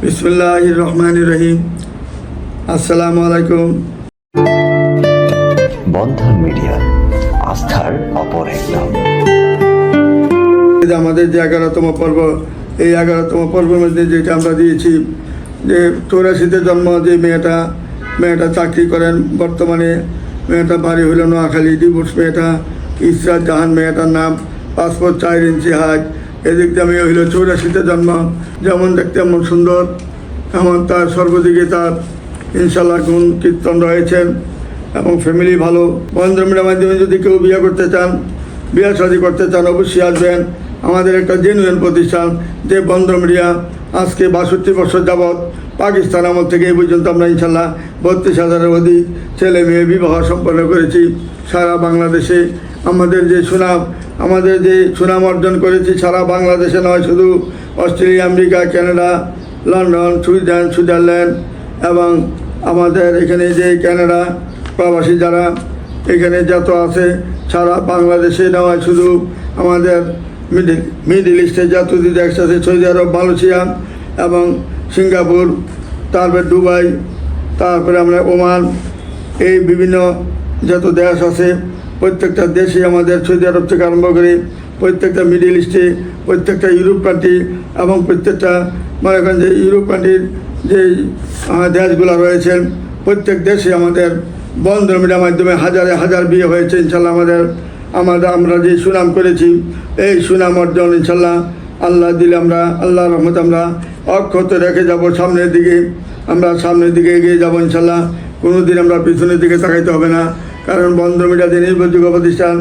বিসমুল্লাহ রহমান রহিম আসসালামু আলাইকুম বন্ধন মিডিয়া আস্থার অপর এক নাম। আমাদের যে এগারোতম পর্ব এই এগারোতম পর্বের মধ্যে যেটা আমরা দিয়েছি যে চৌরাশিতে জন্ম যে মেয়েটা মেয়েটা চাকরি করেন বর্তমানে মেয়েটা বাড়ি হইল নোয়াখালী ডিভোর্স মেয়েটা ইসরাত জাহান মেয়েটার নাম পাসপোর্ট চার ইঞ্চি হাইট এদিক দিয়ে মেয়ে হইল চৌরাশিতে জন্ম যেমন দেখতে এমন সুন্দর। এমন তার সর্বদিকে তার ইনশাল্লাহ গুণ কীর্তন রয়েছেন এবং ফ্যামিলি ভালো। মহেন্দ্র বন্ধুমিটার মাধ্যমে যদি কেউ বিয়ে করতে চান, বিয়ে শাদি করতে চান, অবশ্যই আসবেন। আমাদের একটা জেনুইন প্রতিষ্ঠান যে বন্ধ মিডিয়া। আজকে বাষট্টি বছর যাবৎ পাকিস্তান আমল থেকে এই পর্যন্ত আমরা ইনশাল্লাহ বত্রিশ হাজারের অধিক ছেলে মেয়ে বিবাহ সম্পন্ন করেছি। সারা বাংলাদেশে আমাদের যে সুনাম, আমাদের যে সুনাম অর্জন করেছি সারা বাংলাদেশে নয়, শুধু Australia, America, Canada, London, Sweden, Switzerland এবং আমাদের এখানে যে কানাডা প্রবাসী যারা এখানে যত আছে, সারা বাংলাদেশে নয়, শুধু আমাদের মিডিল মিডিল ইস্টে যত দেশ আছে সৌদি আরব, মালয়েশিয়া এবং সিঙ্গাপুর, তারপরে দুবাই, তারপরে আমরা ওমান, এই বিভিন্ন যত দেশ আছে, প্রত্যেকটা দেশে আমাদের সৌদি আরব থেকে আরম্ভ করে প্রত্যেকটা মিডিল ইস্টে, প্রত্যেকটা ইউরোপ কান্ট্রি এবং প্রত্যেকটা মনে করেন যে ইউরোপ কান্ট্রির যে দেশগুলো রয়েছেন প্রত্যেক দেশে আমাদের বন্ধ মিডিয়ার মাধ্যমে হাজারে হাজার বিয়ে হয়েছে, ইনশাল্লাহ আমাদের আমাদের, আমরা যে সুনাম করেছি, এই সুনাম অর্জন ইনশাল্লাহ আল্লাহ দিলে আমরা, আল্লাহ রহমত আমরা অক্ষত রেখে যাব সামনের দিকে, আমরা সামনের দিকে এগিয়ে যাব ইনশাল্লাহ। কোনো দিন আমরা পিছনের দিকে তাকাইতে হবে না। কারণ বন্ধ মিডিয়া যে নির্ভরযোগ্য প্রতিষ্ঠান,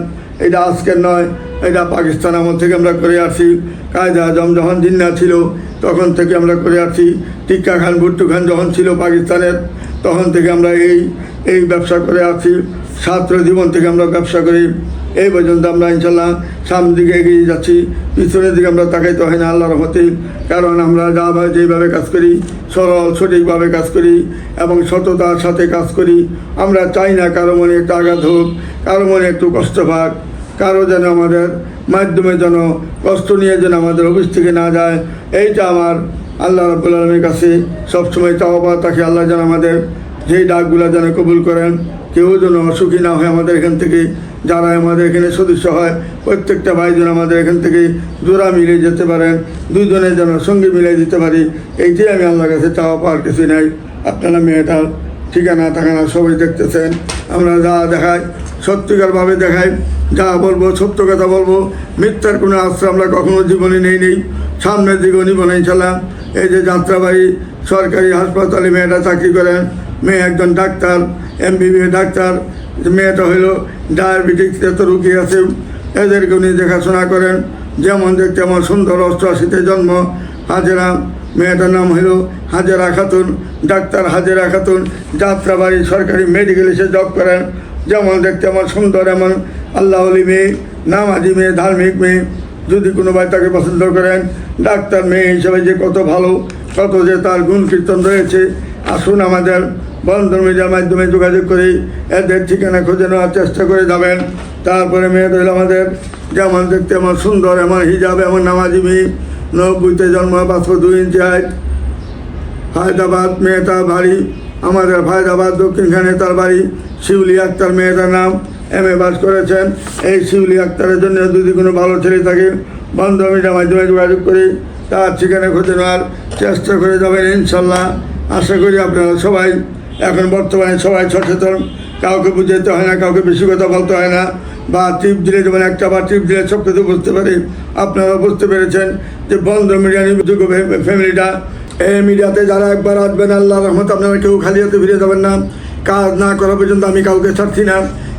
এটা আজকের নয়, এটা পাকিস্তান আমল থেকে আমরা করে আসছি কায়দা আজম যখন জিন্না ছিল, তখন থেকে আমরা করে আসছি টিক্কা খান, ভুট্টু খান যখন ছিল পাকিস্তানের, তখন থেকে আমরা এই এই ব্যবসা করে আসছি ছাত্র জীবন থেকে আমরা ব্যবসা করি। এই পর্যন্ত আমরা ইনশাল্লাহ সামনের দিকে এগিয়ে যাচ্ছি। পিছনের দিকে আমরা তাকাইতে হয় না আল্লাহর হতে কারণ আমরা যা ভাবে যেভাবে কাজ করি, সরল, সঠিকভাবে কাজ করি এবং সততার সাথে কাজ করি। আমরা চাই না কারও মনে একটা আঘাত হোক, কারও মনে একটু কষ্ট পাক, কারও যেন আমাদের মাধ্যমে যেন কষ্ট নিয়ে যেন আমাদের অফিস থেকে না যায়। এইটা আমার আল্লাহ রাবুল আলমীর কাছে সবসময় চাওয়া তাকে আল্লাহ যেন আমাদের যেই ডাকগুলো যেন কবুল করেন, কেউ যেন অসুখী না হয় আমাদের এখান থেকে। যারা আমাদের এখানে সদস্য হয়, প্রত্যেকটা ভাইজন আমাদের এখান থেকে জোড়া মিলে যেতে পারেন দুজনে যেন সঙ্গে মিলে দিতে পারি এইটাই আমি আল্লাহর কাছে চাওয়া পাওয়ার কিছু নাই। আপনারা মেয়েটার ঠিকানা ঠিকানা সবাই দেখতেছেন। আমরা যা দেখাই, সত্যিকারভাবে দেখাই, যা বলব, সত্য কথা বলব। মিথ্যার কোনো আশ্রয় আমরা কখনো জীবনে নেই নেই। সামনের দিকেও নিব না ইনশাল্লাহ এই যে যাত্রাবাড়ি, সরকারি হাসপাতালে মেয়েটা চাকরি করেন, মেয়ে একজন ডাক্তার, এমবিবিএ ডাক্তার মেয়েটা হইল ডায়াবেটিক্স এত রুগী আছে। এদেরকে উনি দেখাশোনা করেন। যেমন দেখতে আমার সুন্দর অষ্টআশিতে জন্ম, হাজেরা, মেয়েটার নাম হলো হাজেরা খাতুন, ডাক্তার হাজেরা খাতুন, যাত্রাবাড়ি সরকারি মেডিকেলে সে জব করেন। যেমন দেখতে আমার সুন্দর এমন আল্লাহ আলী মেয়ে, নামাজি মেয়ে, ধার্মিক মেয়ে। যদি কোনো ভাই তাকে পছন্দ করেন, ডাক্তার মেয়ে হিসেবে যে কত ভালো কত যে তার গুণ কীর্তন রয়েছে। আসুন আমাদের বন্ধন মিডিয়ার মাধ্যমে যোগাযোগ করে এদের ঠিকানা খুঁজে নেওয়ার চেষ্টা করে যাবেন। তারপরে মেয়েদের আমাদের যেমন দেখতে এমন সুন্দর, এমন হিজাব, এমন নামাজি মেয়ে নব্বইতে জন্ম পাঁচশো দুই ইঞ্চি হাইট হায়দ্রাবাদ, মেয়েটা বাড়ি আমাদের হায়দ্রাবাদ, দক্ষিণখানে তার বাড়ি। শিউলি আক্তার মেয়েটার নাম এম এ বাস করেছেন। এই শিউলি আক্তারের জন্য যদি কোনো ভালো ছেলে থাকে বন্ধ মিডিয়ার মাধ্যমে যোগাযোগ করি তার ঠিকানা খুঁজে নেওয়ার চেষ্টা করে যাবেন ইনশাল্লাহ। আশা করি আপনারা সবাই এখন বর্তমানে সবাই সচেতন, কাউকে বুঝাইতে হয় না, কাউকে বেশি কথা বলতে হয় না। বা টিপ দিলে যেমন একটা, বা টিপ দিলে সব কিছু বুঝতে পারি। আপনারা বুঝতে পেরেছেন যে বন্ধ মিডিয়া নির্ভরযোগ্য ফ্যামিলিটা। এই মিডিয়াতে যারা একবার আসবেন আল্লাহ রহমত, আপনারা কেউ খালি হাতে ফিরে যাবেন না। কাজ না করা পর্যন্ত আমি কাউকে ছাড়ছি না।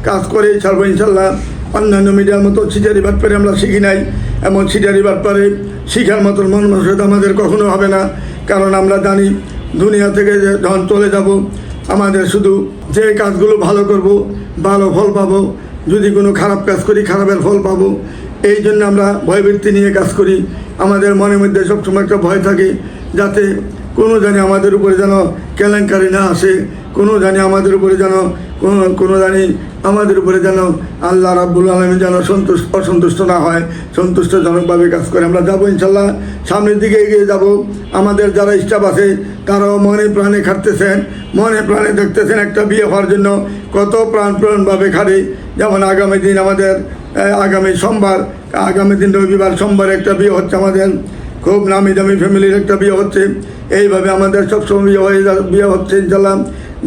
কাজ করেই ছাড়বো ইনশাল্লাহ অন্যান্য মিডিয়ার মতো সিটারি বাদ পারে আমরা শিখি নাই। এমন সিটারি বাদ পারে শিখার মতন মন মানসিকতা আমাদের কখনো হবে না। কারণ আমরা জানি, দুনিয়া থেকে যে যখন চলে যাব আমাদের শুধু যে কাজগুলো ভালো করব, ভালো ফল পাবো, যদি কোনো খারাপ কাজ করি, খারাপের ফল পাবো, এই জন্য আমরা ভয়বৃত্তি নিয়ে কাজ করি। আমাদের মনের মধ্যে সবসময় একটা ভয় থাকে, যাতে কোনো জানি আমাদের উপরে যেন কেলেঙ্কারি না আসে। কোনো জানি আমাদের উপরে যেন, কোনো জানি আমাদের উপরে যেন আল্লাহ রাব্বুল আলমী যেন সন্তুষ্ট, অসন্তুষ্ট না হয়, সন্তুষ্টজনকভাবে কাজ করে। আমরা যাব ইনশাল্লাহ সামনের দিকে এগিয়ে যাব। আমাদের যারা স্টাফ আছে, তারাও মনে প্রাণে খাটতেছেন, মনে প্রাণে দেখতেছেন একটা বিয়ে হওয়ার জন্য কত প্রাণ প্রাণভাবে খাটে। যেমন আগামী দিন আমাদের আগামী সোমবার, আগামী দিন রবিবার, সোমবার একটা বিয়ে হচ্ছে আমাদের। খুব নামি দামি ফ্যামিলির একটা বিয়ে হচ্ছে। এইভাবে আমাদের সবসময় বিয়ে হয়ে বিয়ে হচ্ছে ইনশাল্লাহ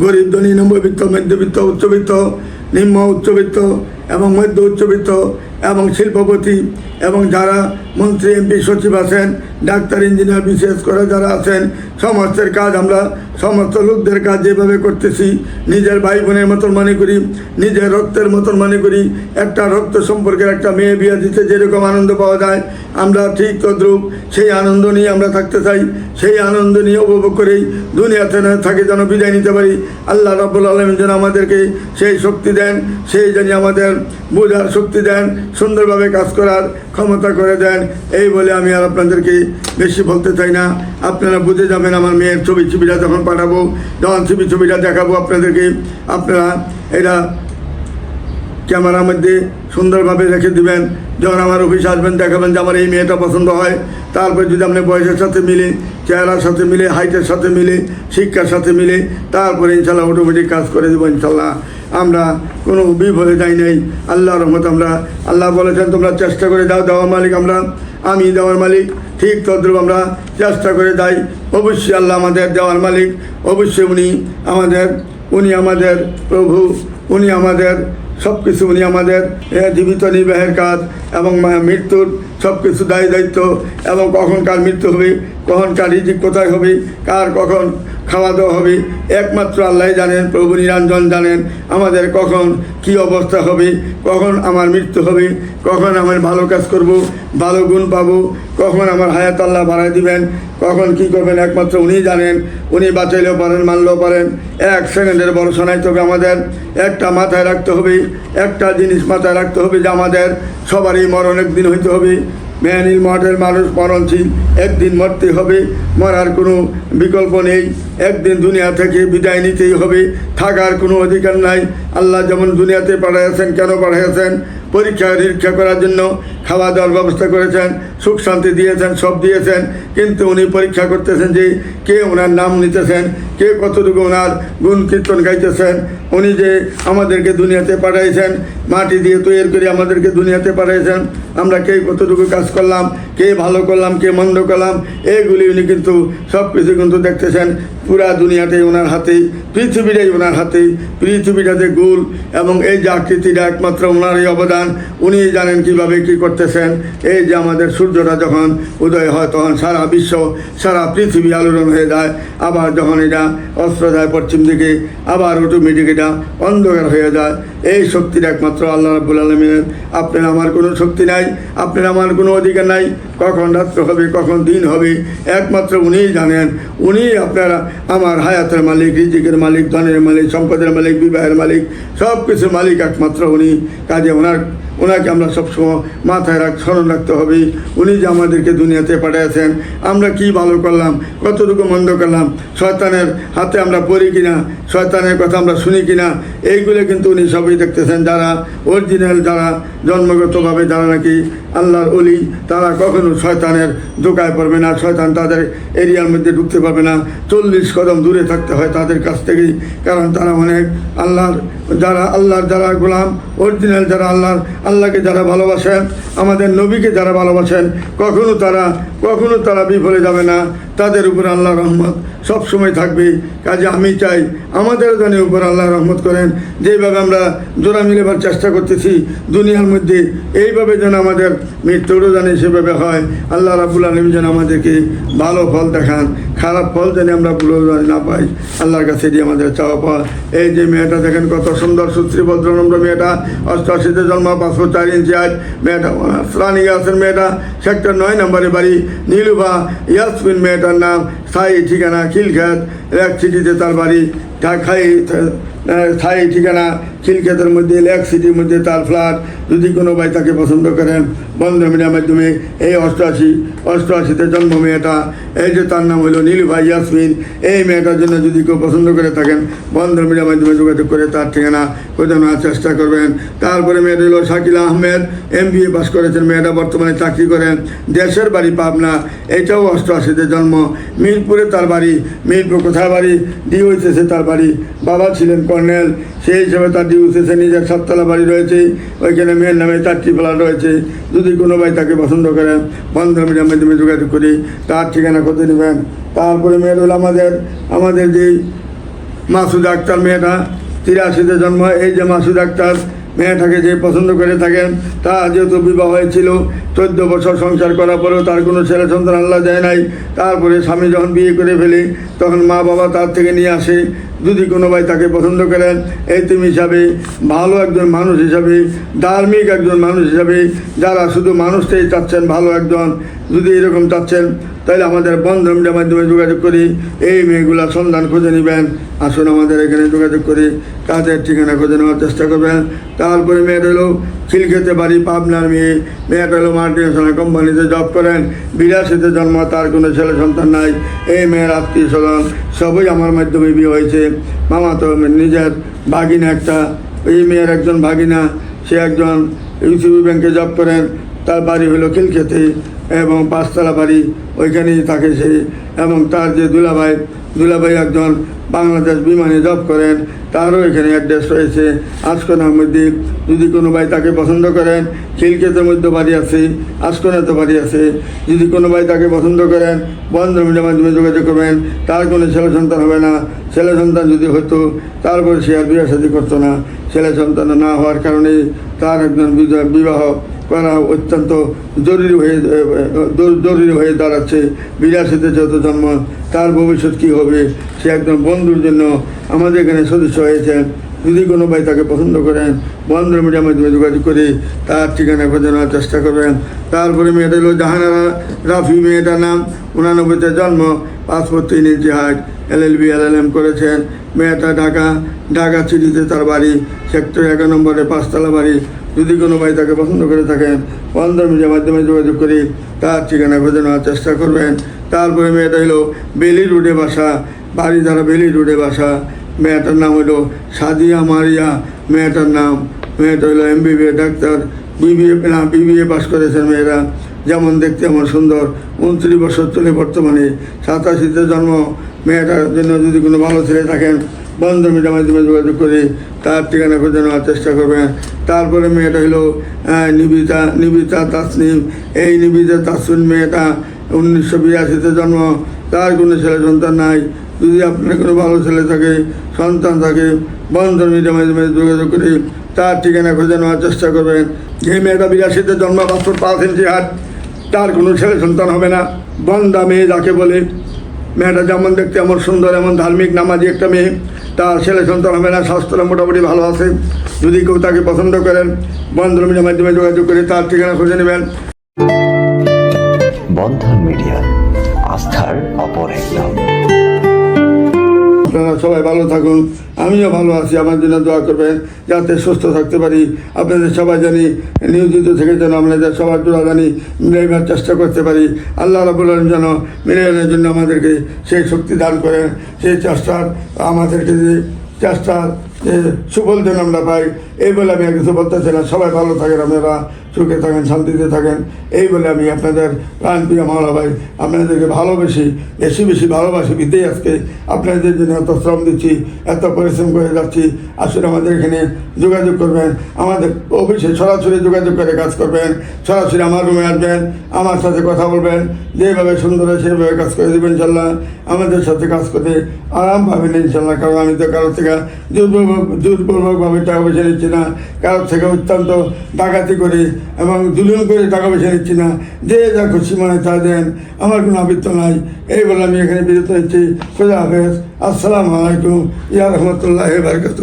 গরিব ধনী নব্যবিত্ত মধ্যবিত্ত উচ্চবিত্ত নিম্ন উচ্চবিত্ত এবং মধ্য উচ্চবিত্ত এবং শিল্পপতি এবং যারা মন্ত্রী, এমপি, সচিব আছেন, ডাক্তার, ইঞ্জিনিয়ার, বিশেষ করে যারা আছেন, সমস্তের কাজ আমরা সমস্ত লোকদের কাজ যেভাবে করতেছি, নিজের ভাই বোনের মতন মনে করি, নিজের রক্তের মতন মনে করি, একটা রক্ত সম্পর্কের একটা মেয়ে বিয়ে দিতে যেরকম আনন্দ পাওয়া যায়, আমরা ঠিক তদ্রুপ সেই আনন্দ নিয়ে আমরা থাকতে চাই, সেই আনন্দ নিয়ে উপভোগ করেই দুনিয়াতে না থাকে যেন বিদায় নিতে পারি। আল্লাহ রাবুল আলম যেন আমাদেরকে সেই শক্তি দেন, সেই যেন আমাদের বোঝার শক্তি দেন, সুন্দরভাবে কাজ করার ক্ষমতা করে দেন, এই বলে আমি আর আপনাদেরকে বেশি বলতে চাই না। আপনারা বুঝে যাবেন আমার মেয়ের ছবি ছবিটা যখন পাঠাবো, যখন ছবি ছবিটা দেখাবো আপনাদেরকে, আপনারা এটা ক্যামেরার মধ্যে সুন্দরভাবে রেখে দিবেন। যখন আমার অফিসে আসবেন, দেখাবেন যে আমার এই মেয়েটা পছন্দ হয়। তারপর যদি আপনি বয়সের সাথে মিলে, চেহারার সাথে মিলে, হাইটের সাথে মিলে, শিক্ষার সাথে মিলে, তারপরে ইনশাল্লাহ অটোমেটিক কাজ করে দেবো ইনশাল্লাহ। আমরা কোনো বিফলে যাই নাই। আল্লাহ রহমত আমরা, আল্লাহ বলেছেন, তোমরা চেষ্টা করে দাও দেওয়ার মালিক আমরা, আমি দেওয়ার মালিক। ঠিক তদ্রুপ আমরা চেষ্টা করে যাই। অবশ্যই আল্লাহ আমাদের দেওয়ার মালিক। অবশ্যই উনি আমাদের উনি আমাদের প্রভু, উনি আমাদের সব কিছু উনি আমাদের জীবিত নির্বাহের কাজ এবং মৃত্যুর সব কিছু দায়ী দায়িত্ব এবং কখন কার মৃত্যু হবে, কখন কার রিজিক কোথায় হবে, কার কখন খাওয়া দাওয়া হবে, একমাত্র আল্লাহ জানেন, প্রভু নিরঞ্জন জানেন আমাদের কখন কি অবস্থা হবে, কখন আমার মৃত্যু হবে, কখন আমার ভালো কাজ করব, ভালো গুণ পাবো, কখন আমার হায়াত আল্লাহ বাড়াই দিবেন, কখন কি করবেন একমাত্র উনি জানেন, উনি বাঁচাইলেও পারেন, মানলেও পারেন। এক সেকেন্ডের ভরসা নাই তবে আমাদের, একটা মাথায় রাখতে হবে, একটা জিনিস মাথায় রাখতে হবে যে আমাদের সবারই মরণ একদিন হইতে হবে মেয়ানিল মঠের মানুষ মরণশীল। একদিন মরতে হবে, মরার কোনো বিকল্প নেই। একদিন দুনিয়া থেকে বিদায় নিতেই হবে, থাকার কোনো অধিকার নাই। আল্লাহ যেমন দুনিয়াতে পাঠাইয়াছেন, কেন পাঠাইয়াছেন? পরীক্ষা নিরীক্ষা করার জন্য খাওয়া দাওয়ার ব্যবস্থা করেছেন, সুখ শান্তি দিয়েছেন, সব দিয়েছেন। কিন্তু উনি পরীক্ষা করতেছেন যে কে ওনার নাম নিতেছেন, কে কতটুকু ওনার গুণ কীর্তন গাইতেছেন। উনি যে আমাদেরকে দুনিয়াতে পাঠাইছেন, মাটি দিয়ে তৈরি করে আমাদেরকে দুনিয়াতে পাঠাইছেন, আমরা কে কতটুকু কাজ করলাম, কে ভালো করলাম, কে মন্দ করলাম এইগুলি উনি কিন্তু সব কিছু কিন্তু দেখতেছেন। পুরা দুনিয়াটাই ওনার হাতেই পৃথিবীটাই ওনার হাতেই, পৃথিবীটাতে গোল এবং এই যে আকৃতিটা একমাত্র ওনারই অবদান। উনি জানেন কীভাবে কি করতেছেন। এই যে আমাদের সূর্যটা যখন উদয় হয়, তখন সারা বিশ্ব, সারা পৃথিবী আলোড়ন হয়ে যায়। আবার যখন এটা অস্ত্র যায় পশ্চিম দিকে, আবার অটোমেটিক এটা অন্ধকার হয়ে যায়। এই শক্তির একমাত্র আল্লাহ রাবুল আলমিনের। আপনার আমার কোনো শক্তি নাই, আপনার আমার কোনো অধিকার নাই। কখন রাত্র হবে, কখন দিন হবে, একমাত্র উনিই জানেন। উনি আপনারা আমার হায়াতের মালিক, রিজিকের মালিক, ধনের মালিক, সম্পদের মালিক, বিবাহের মালিক, সব কিছুর মালিক একমাত্র উনি। কাজে ওনার, ওনাকে আমরা সবসময় মাথায় রাখ, স্মরণ রাখতে হবে। উনি যে আমাদেরকে দুনিয়াতে পাঠিয়েছেন, আমরা কি ভালো করলাম, কতটুকু মন্দ করলাম, শয়তানের হাতে আমরা পড়ি কিনা, শয়তানের কথা আমরা শুনি কিনা, এইগুলো কিন্তু উনি সবই দেখতেছেন। যারা অরিজিনাল যারা জন্মগতভাবে, যারা নাকি আল্লাহর অলি তারা কখনো শয়তানের দোকায় পড়বে না। শয়তান তাদের এরিয়ার মধ্যে ঢুকতে পারবে না। চল্লিশ কদম দূরে থাকতে হয় তাদের কাছ থেকেই। কারণ তারা অনেক আল্লাহর যারা আল্লাহর যারা গোলাম অরিজিনাল যারা আল্লাহর, আল্লাহকে যারা ভালোবাসেন, আমাদের নবীকে যারা ভালোবাসেন, কখনো তারা কখনো তারা বিফলে যাবে না। তাদের উপর আল্লাহ রহমত সব সময় থাকবে। কাজে আমি চাই আমাদের জনের উপর আল্লাহ রহমত করেন। যেভাবে আমরা জোড়া মিলেবার চেষ্টা করতেছি, দুনিয়ার মধ্যে এইভাবে যেন আমাদের মৃত্যুরও জানি সেভাবে হয়। আল্লাহ রাবুল আলম যেন আমাদেরকে ভালো ফল দেখান, খারাপ ফল যেন আমরা ভুলেও যেন না পাই। আল্লাহর কাছে দিয়ে আমাদের চাওয়া পাওয়া। এই যে মেয়েটা দেখেন কত সুন্দর, সুশ্রী ভদ্রনম্র মেয়েটা। অষ্টআশিতে জন্ম, পাঁচশো চার ইঞ্চি আজ মেয়েটা রানী গাছের মেয়েটা। সেক্টর নয় নম্বরে বাড়ি, নীলুভা ইয়াসমিন মেয়েটার নাম। স্থায়ী ঠিকানা খিলখ্যাত এক চিঠিতে তার বাড়ি। ঢাকায় স্থায়ী ঠিকানা খিলক্ষেতের মধ্যে, লেক সিটির মধ্যে তার ফ্ল্যাট। যদি কোনো ভাই তাকে পছন্দ করেন বন্ধ মিডিয়ার মাধ্যমে এই অষ্টআশি অষ্টআশিতে জন্ম মেয়েটা। এই যে তার নাম হলো নীলুভাই ইয়াসমিন। এই মেয়েটার জন্য যদি কেউ পছন্দ করে থাকেন বন্ধ মিডিয়ার মাধ্যমে যোগাযোগ করে তার ঠিকানা খোঁজানোর চেষ্টা করবেন। তারপরে মেয়েটা হলো Shakila Ahmed M B A pass করেছেন। মেয়েটা বর্তমানে চাকরি করেন দেশের বাড়ি পাবনা। এটাও অষ্টআশিতে জন্ম। মিরপুরে তার বাড়ি। মিরপুর কোথায় বাড়ি? ডিওসিসে তার বাড়ি। বাবা ছিলেন কর্নেল। সেই হিসাবে তার ডিওসিসে নিজের সাততলা বাড়ি রয়েছে। ওইখানে মেয়ের নামে চারটি ফ্ল্যাট রয়েছে। যদি কোনো ভাই তাকে পছন্দ করেন বন্ধ মিডিয়ার মাধ্যমে যোগাযোগ করি, তার ঠিকানা কোথায় নেবেন। তারপরে মেয়ের হলো আমাদের আমাদের যেই মাসুদ আক্তার মেয়েটা, তিরাশিতে জন্ম, এই যে মাসুদ আক্তার মেয়েটাকে যে পছন্দ করে থাকেন তা যেহেতু বিবাহ হয়েছিল, চোদ্দ বছর সংসার করার পরেও তার কোনো ছেলে সন্তান আল্লাহ দেয় নাই। তারপরে স্বামী যখন বিয়ে করে ফেলে, তখন মা বাবা তার থেকে নিয়ে আসে যদি কোনো ভাই তাকে পছন্দ করেন এই তুমি হিসাবে, ভালো একজন মানুষ হিসাবে, ধার্মিক একজন মানুষ হিসাবে, যারা শুধু মানুষটাই চাচ্ছেন ভালো একজন, যদি এরকম চাচ্ছেন, তাহলে আমাদের বন্ধ মিডিয়ার মাধ্যমে যোগাযোগ করি এই মেয়েগুলার সন্ধান খুঁজে নেবেন। আসুন আমাদের এখানে যোগাযোগ করি কাজের ঠিকানা খুঁজে নেওয়ার চেষ্টা করবেন। তারপরে মেয়েটা হলো খিলখেতে বাড়ি, পাবনার মেয়ে। মেয়েটা হলো মাল্টিনেশনাল কোম্পানিতে জব করেন। বিরাশিতে জন্ম, তার কোনো ছেলে সন্তান নাই। এই মেয়ের আত্মীয় স্বজন সবই আমার মাধ্যমে বিয়ে হয়েছে। মামা তো নিজের ভাগিনা একটা এই মেয়ের একজন ভাগিনা, সে একজন ইউসিবি ব্যাংকে জব করেন, তার বাড়ি হলো খিলখেতে এবং পাঁচতলা বাড়ি ওইখানেই থাকে সে এবং তার যে দুলাভাই দুলাভাই একজন বাংলাদেশ বিমানে জব করেন, তারও এখানে অ্যাড্রেস রয়েছে। আসকনার মধ্যে যদি কোনো ভাই তাকে পছন্দ করেন খিলকেতের মধ্যে বাড়ি আছে, আসকনাতে বাড়ি আছে। যদি কোনো ভাই তাকে পছন্দ করেন বন্ধ মিডিয়ার মাধ্যমে যোগাযোগ করবেন, তার কোনো ছেলে সন্তান হবে না। ছেলে সন্তান যদি হতো, তারপর সে আর বিয়ে শাদী করতো না। ছেলে সন্তান না হওয়ার কারণে তার একজন বিবাহ অত্যন্ত জরুরি হয়ে জরুরি হয়ে দাঁড়াচ্ছে। বিরাশিতে যত জন্ম, তার ভবিষ্যৎ কী হবে, সে একজন বন্ধুর জন্য আমাদের এখানে সদস্য হয়েছে যদি কোনো ভাই তাকে পছন্দ করেন, বন্ধুর মিডিয়ার মাধ্যমে যোগাযোগ করে তার ঠিকানা খোঁজে নেওয়ার চেষ্টা করবেন। তারপরে মেয়েটা হলো জাহানারা রাফি, মেয়েটার নাম উনানব্বইতে জন্ম, পাসপোর্ট তিন ইঞ্চি এল এল বি, এল এল এম করেছেন। মেয়েটা ঢাকা ঢাকা সিটিতে তার বাড়ি, সেক্টর এগারো নম্বরে পাঁচতলা বাড়ি যদি কোনো ভাই তাকে পছন্দ করে থাকেন মিডিয়ার মাধ্যমে যোগাযোগ করে তার ঠিকানা খুঁজে নেওয়ার চেষ্টা করবেন। তারপরে মেয়েটা হলো বেলি রোডে বাসা বাড়ি দ্বারা বেলি রোডে বাসা। মেয়েটার নাম হলো সাদিয়া মারিয়া, মেয়েটার নাম, মেয়েটা হলো এম ডাক্তার, বিবিএ না, বিবিএ পাস করেছেন মেয়েরা। যেমন দেখতে আমার সুন্দর, উনত্রিশ বছর চলে বর্তমানে, সাতাশিতে জন্ম। মেয়েটার জন্য যদি কোনো ভালো ছেলে থাকেন বন্ধ মিডিয়ার মাধ্যমে যোগাযোগ করে, তার ঠিকানা খুঁজে নেওয়ার চেষ্টা করবেন তারপরে মেয়েটা হলো নিবিতা নিবিতা তাসনিম। এই নিবিতা তাসনিম মেয়েটা উনিশশো বিরাশিতে জন্ম। তার কোনো ছেলে সন্তান নাই। যদি আপনার কোনো ভালো ছেলে থাকে, সন্তান থাকে বন্ধন মিডিয়ার মাধ্যমে যোগাযোগ করে, তার ঠিকানা খুঁজে নেওয়ার চেষ্টা করবেন যে মেয়েটা বিরাশিতে জন্ম পাঁচশো পাঁচ ইঞ্চি হাট তার কোনো ছেলে সন্তান হবে না। বন্দা মেয়ে যাকে বলে, মেয়েটা যেমন দেখতে এমন সুন্দর, এমন ধার্মিক, নামাজি একটা মেয়ে। তার ছেলে সন্তান হবে না, স্বাস্থ্যটা মোটামুটি ভালো আছে। যদি কেউ তাকে পছন্দ করেন বন্ধন মিডিয়ার মাধ্যমে যোগাযোগ করে তার ঠিকানা খুঁজে নেবেন। বন্ধন মিডিয়া, আস্থার অপর এক সবাই ভালো থাকুন। আমিও ভালো আছি, আমার জন্য দোয়া করবেন, যাতে সুস্থ থাকতে পারি। আপনাদের সবাই জানি, নিয়োজিত থেকে যেন আপনাদের সবার জোড়া জানি, মিলাইবার চেষ্টা করতে পারি। আল্লাহ রাবুল আলম যেন মিলাইনের জন্য আমাদেরকে সেই শক্তি দান করেন, সেই চেষ্টার, আমাদেরকে যে চেষ্টার সুফল যেন আমরা পাই। এই বলে আমি আর কিছু বলতেছি না। সবাই ভালো থাকেন আপনারা, সুখে থাকেন, শান্তিতে থাকেন। এই বলে আমি আপনাদের প্রাণপ্রিয় মাওলা ভাই, আপনাদেরকে ভালোবেসি, বেশি বেশি ভালোবাসি বিতেই আজকে আপনাদের জন্য এত শ্রম দিচ্ছি, এত পরিশ্রম করে যাচ্ছি। আসলে আমাদের এখানে যোগাযোগ করবেন, আমাদের অফিসে সরাসরি যোগাযোগ করে কাজ করবেন, সরাসরি আমার রুমে আসবেন, আমার সাথে কথা বলবেন, যেভাবে সুন্দর হয় সেভাবে কাজ করে দেবেন ইনশাল্লাহ। আমাদের সাথে কাজ করতে আরাম পাবেন ইনশাল্লাহ, কারণ আমি তো কারোর থেকে জোরপূর্বক জোরপূর্বকভাবে টাকা পয়সা নিচ্ছি না কারোর থেকে অত্যন্ত ডাকাতি করে এবং দুলুন করে টাকা পয়সা নিচ্ছি না। যে যা খুশি মনে তা দেন, আমার কোনো আবৃত্ত নাই। এই বলে আমি এখানে বিরত হচ্ছি সোজা হাফেজ। আসসালামু আলাইকুম। ইয়া রহমতুল্লাহ বারকাত